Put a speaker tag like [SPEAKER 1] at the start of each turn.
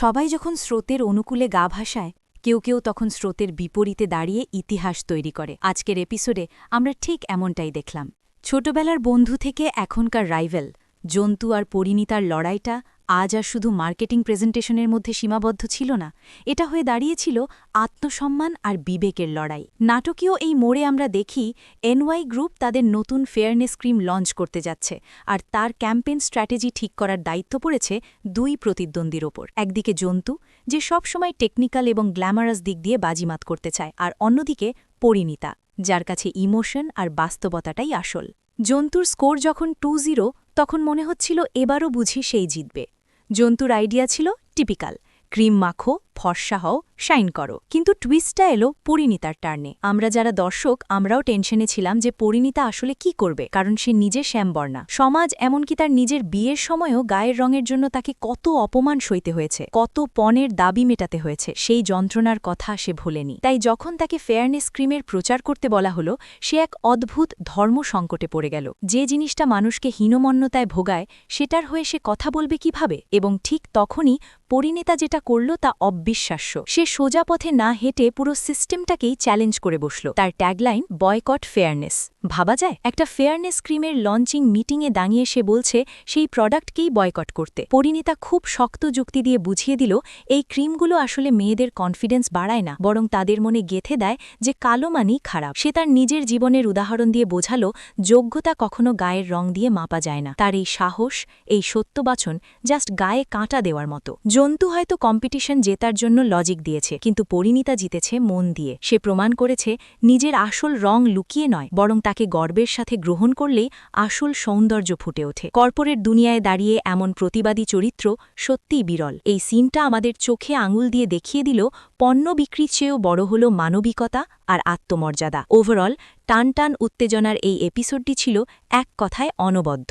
[SPEAKER 1] সবাই যখন স্রোতের অনুকূলে গা ভাসায়, কেউ কেউ তখন স্রোতের বিপরীতে দাঁড়িয়ে ইতিহাস তৈরি করে। আজকের এপিসোডে আমরা ঠিক এমনটাই দেখলাম। ছোটবেলার বন্ধু থেকে এখনকার রাইভেল, জন্তু আর পরিণীতার লড়াইটা আজ আর শুধু মার্কেটিং প্রেজেন্টেশনের মধ্যে সীমাবদ্ধ ছিল না, এটা হয়ে দাঁড়িয়েছিল আত্মসম্মান আর বিবেকের লড়াই। নাটকীয় এই মোড়ে আমরা দেখি এনওয়াই গ্রুপ তাদের নতুন ফেয়ারনেস ক্রিম লঞ্চ করতে যাচ্ছে আর তার ক্যাম্পেন স্ট্র্যাটেজি ঠিক করার দায়িত্ব পড়েছে দুই প্রতিদ্বন্দ্বীর ওপর। একদিকে জন্তু, যে সবসময় টেকনিক্যাল এবং গ্ল্যামারাস দিক দিয়ে বাজিমাত করতে চায়, আর অন্যদিকে পরিণীতা, যার কাছে ইমোশন আর বাস্তবতাটাই আসল। জন্তুর স্কোর যখন টু জিরো, তখন মনে হচ্ছিল এবারও বুঝি সেই জিতবে। জন্তুর আইডিয়া ছিল টিপিক্যাল ক্রিম মাখো ফর্সা হও শাইন করো। কিন্তু টুইস্টটা এলো পরিণীতার টার্নে। আমরা যারা দর্শক, আমরাও টেনশনে ছিলাম যে পরিণীতা আসলে কি করবে, কারণ সে নিজে শ্যামবর্ণা। সমাজ এমনকি তার নিজের বিয়ের সময়ও গায়ের রঙের জন্য তাকে কত অপমান সইতে হয়েছে, কত পণের দাবি মেটাতে হয়েছে, সেই যন্ত্রণার কথা সে ভোলেনি। তাই যখন তাকে ফেয়ারনেস ক্রিমের প্রচার করতে বলা হলো, সে এক অদ্ভুত ধর্ম সংকটে পড়ে গেল। যে জিনিসটা মানুষকে হীনমন্যতায় ভোগায়, সেটার হয়ে সে কথা বলবে কীভাবে? এবং ঠিক তখনই পরিণীতা যেটা করল তা অবিশ্বাস্য। সে সোজা পথে না হেঁটে পুরো সিস্টেমটাকেই চ্যালেঞ্জ করে বসল। তার ট্যাগলাইন, বয়কট ফেয়ারনেস। ভাবা যায়, একটা ফেয়ারনেস ক্রিমের লঞ্চিং মিটিংয়ে দাঁড়িয়ে সে বলছে, সেই প্রোডাক্টকেই বয়কট করতে। পরিণীতা খুব শক্ত যুক্তি দিয়ে বুঝিয়ে দিল, এই ক্রিমগুলো আসলে মেয়েদের কনফিডেন্স বাড়ায় না, বরং তাদের মনে গেথে দেয় যে কালো মানেই খারাপ। সে তার নিজের জীবনের উদাহরণ দিয়ে বোঝালো, যোগ্যতা কখনো গায়ের রং দিয়ে মাপা যায় না। তার এই সাহস, এই সত্যবাচন জাস্ট গায়ে কাঁটা দেওয়ার মতো। জন্তু হয়তো কম্পিটিশন জেতার জন্য লজিক দিয়েছে, কিন্তু পরিণীতা জিতেছে মন দিয়ে। সে প্রমাণ করেছে, নিজের আসল রং লুকিয়ে নয়, বরং তাকে গর্বের সাথে গ্রহণ করলেই আসল সৌন্দর্য ফুটে ওঠে। কর্পোরেট দুনিয়ায় দাঁড়িয়ে এমন প্রতিবাদী চরিত্র সত্যিই বিরল। এই সিনটা আমাদের চোখে আঙুল দিয়ে দেখিয়ে দিল, পণ্য বিক্রির চেয়েও বড় হল মানবিকতা আর আত্মমর্যাদা। ওভারঅল টানটান উত্তেজনার এই এপিসোডটি ছিল এক কথায় অনবদ্য।